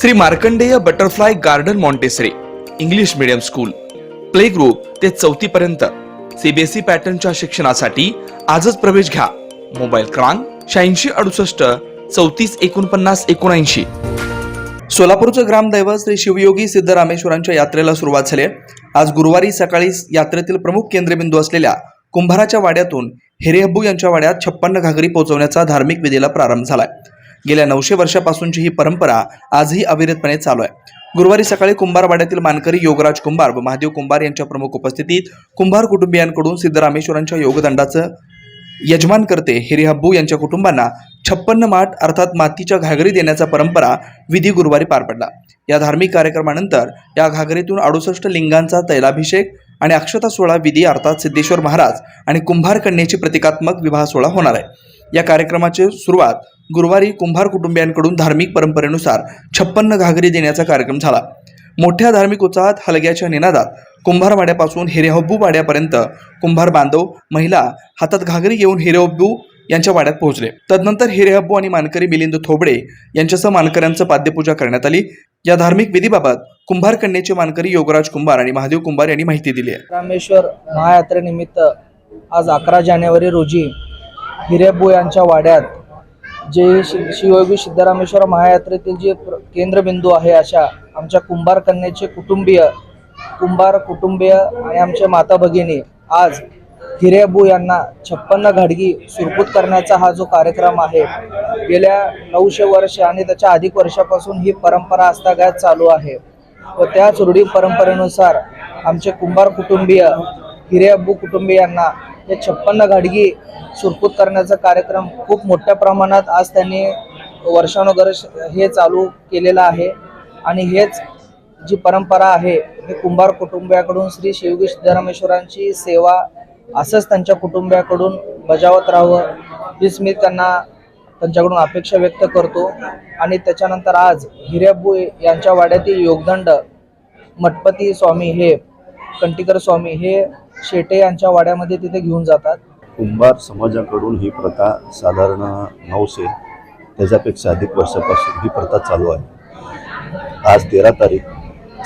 Shri Markandeya butterfly garden Montessori English medium school. Play group ते चौथी पर्यंत. CBSE पॅटर्नच्या शिक्षणासाठी आजच प्रवेश घ्या. मोबाईल क्रमांक शहाऐंशी अडुसष्ट चौतीस एकोणपन्नास एकोणऐंशी. सोलापूरचं ग्रामदैवत श्री शिवयोगी सिद्धरामेश्वरांच्या यात्रेला सुरुवात झाली आहे. आज गुरुवारी सकाळी यात्रेतील प्रमुख केंद्रबिंदू असलेल्या कुंभाराच्या वाड्यातून हिरेहब्बू यांच्या वाड्यात छप्पन्न घागरी पोहोचवण्याचा धार्मिक विधीला प्रारंभ झालाय. गेल्या नऊशे वर्षापासूनची ही परंपरा आजही अविरतपणे चालू आहे. गुरुवारी सकाळी कुंभारवाड्यातील मानकरी योगराज कुंभार व महादेव कुंभार यांच्या प्रमुख उपस्थितीत कुंभार कुटुंबियांकडून सिद्धरामेश्वरांच्या योगदंडाचं यजमान करते हिरिहब्बू यांच्या कुटुंबांना छप्पन्न माठ अर्थात मातीच्या घागरी देण्याचा परंपरा विधी गुरुवारी पार पडला. या धार्मिक कार्यक्रमानंतर या घागरीतून अडुसष्ट लिंगांचा तैलाभिषेक आणि अक्षता सोहळा विधी अर्थात सिद्धेश्वर महाराज आणि कुंभार कन्येची प्रतिकात्मक विवाह सोहळा होणार आहे. या कार्यक्रमाची सुरुवात गुरुवारी कुंभार कुटुंबियांकडून धार्मिक परंपरेनुसार छप्पन्न घागरी देण्याचा कार्यक्रम झाला. मोठ्या धार्मिक उत्साहात हलग्याच्या निनादात कुंभार वाड्यापासून हिरेहब्बू वाड्यापर्यंत कुंभार बांधव महिला हातात घागरी घेऊन हिरेहब्बू यांच्या वाड्यात पोहोचले. तदनंतर हिरेहब्बू आणि मानकरी मिलिंद थोबडे यांच्यासह मानकऱ्यांचं पाद्यपूजा करण्यात आली. या धार्मिक विधीबाबत कुंभार कन्याचे मानकरी योगराज कुंभार आणि महादेव कुंभार यांनी माहिती दिली आहे. रामेश्वर महायात्रेनिमित्त आज अकरा जानेवारी रोजी हिरेबू यांच्या वाड्यात जे शि शिवयोगी सिद्धरामेश्वर महायात्रेतील जे प्र केंद्रबिंदू आहे अशा आमच्या कुंभार कन्याचे कुटुंबीय कुंभार कुटुंबीय आणि आमच्या माता भगिनी आज हिरेबू यांना छप्पन्न घाडगी सुरपूत करण्याचा हा जो कार्यक्रम आहे गेल्या नऊशे वर्ष आणि त्याच्या अधिक वर्षापासून ही परंपरा आस्थागायत चालू आहे. व त्याच रूढी परंपरेनुसार आमचे कुंभार कुटुंबीय हिरेअब्बू कुटुंबियांना हे छप्पन्न गाडगी सुरपूत करण्याचा कार्यक्रम खूप मोठ्या प्रमाणात आज त्यांनी वर्षानुवर्ष हे चालू केलेलं आहे. आणि हेच जी परंपरा आहे हे कुंभार कुटुंबियाकडून श्री शिवगी सिद्धरामेश्वरांची सेवा असंच त्यांच्या कुटुंबियाकडून बजावत राहावं हीच मी त्यांना त्यांच्याकडून अपेक्षा व्यक्त करतो. आणि त्याच्यानंतर आज हिऱ्याबू यांच्या वाड्यातील योगदंड मठपती स्वामी हे कंटिकर स्वामी हे शेटे यांच्या वाड्यामध्ये तिथे घेऊन जातात. कुंभार समाजाकडून ही प्रथा साधारण नऊशे त्याच्यापेक्षा अधिक वर्षापासून ही प्रथा चालू आहे. आज तेरा तारीख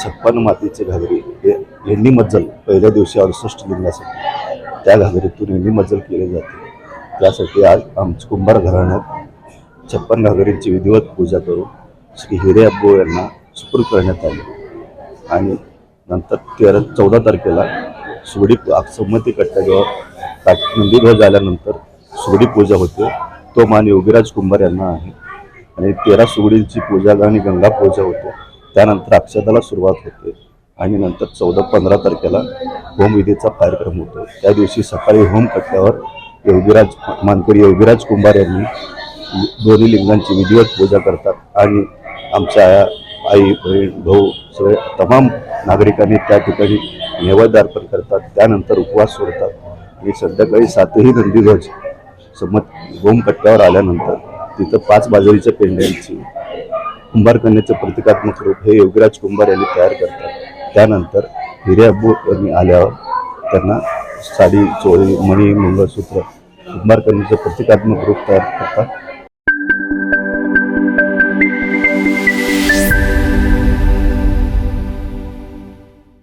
छप्पन मातीचे घागरी हे लेंडी मज्जल पहिल्या दिवशी अडुसष्ट लिंगासाठी त्या घागरीतून लेंडी मज्जल केले जाते. त्यासाठी आज आमच्या कुंभार घराण्यात छप्पन घागरींची विधिवत पूजा करून श्री हिरे अब्बो यांना सुपूर करण्यात आली. आणि नंतर तेरा चौदा तारखेला सुगडी संमती कट्ट्याजवळ मंदिर झाल्यानंतर सुगडी पूजा होते. तो मान योगीराज कुंभार यांना आहे. आणि तेरा सुगडींची पूजा आणि गंगा पूजा होते. त्यानंतर अक्षताला सुरुवात होते. आणि नंतर चौदा पंधरा तारखेला होमविधीचा कार्यक्रम होतो. त्या दिवशी सकाळी होम कट्ट्यावर योगीराज मानकरी योगीराज कुंभार यांनी दोन्ही लिंगांची विधिवत पूजा करतात. आणि आमच्या आई बहीण भाऊ सगळे तमाम नागरिकांनी त्या ठिकाणी नैवेद्य अर्पण करतात. त्यानंतर उपवास सोडतात. आणि संध्याकाळी सातही नंदीध्वज समत गोमपट्ट्यावर आल्यानंतर तिथं पाच बाजरीच्या पेंड्यांची कुंभारकन्याचं प्रतिकात्मक रूप हे योगीराज कुंभार यांनी तयार करतात. त्यानंतर हिरे अब्बू यांनी आल्यावर त्यांना साडी चोळी मणी मंगळसूत्र कुंभारकन्याचं प्रतिकात्मक रूप तयार करतात.